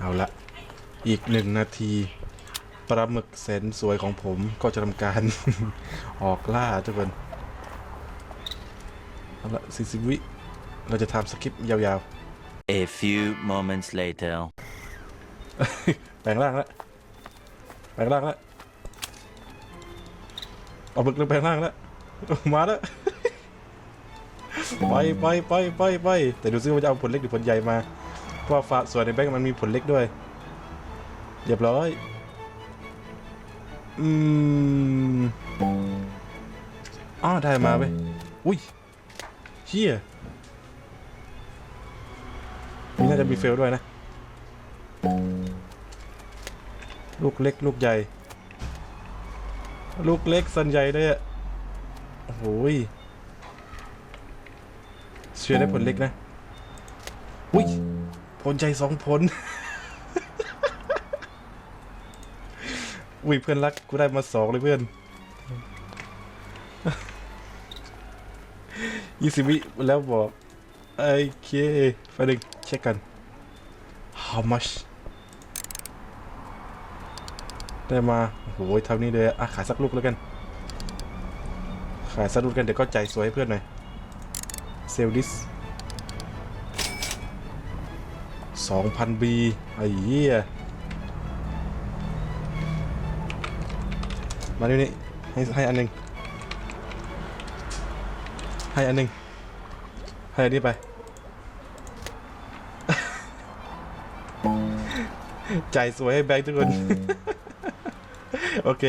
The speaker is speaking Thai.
เอาละอีกหนึ่งนาทีปลาหมึกแสนสวยของผมก็จะทำการ ออกล่าทุกคนเอาละสี่สิบวิเราจะทำสคริปต์ยาว A few moments later. ๆแปลงร่างแล้วแปลงร่างแล้วเอาหมึกเริ่มแปลงร่างแล้ว มาแล้ว ไปไปไปไปไปแต่ดูซิว่าจะเอาผลเล็กหรือผลใหญ่มาเพราะ ว่าฝาส่วนในแบงก์มันมีผลเล็กด้วย เรียบร้อย อืมอ้าวได้มาไปอุ้ยเฮียนี่น่าจะมีเฟลด้วยนะ ลูกเล็ก ลูกใหญ่ ลูกเล็กสันใหญ่เลยอะโอ้ยเชื่อได้ผลเล็กนะ อุ้ย ผลใจสองผล อุ้ยเพื่อนรักกูได้มาสองเลยเพื่อนยี่สิบวิแล้วบอกโอเคไปหนึ่งเช็คกัน how much ได้มาโอ้โหเท่านี้เลยอะขายสักลูกแล้วกัน ขายสักลูกกันเดี๋ยวก็ใจสวยให้เพื่อนหน่อยเซลดิส สองพันบีไอ้เหี้ยมาดูนี่ให้ให้อันหนึ่งให้อันหนึ่งให้อันนี้ไปจ่ายสวยให้แบงค์ทุกคน โอเค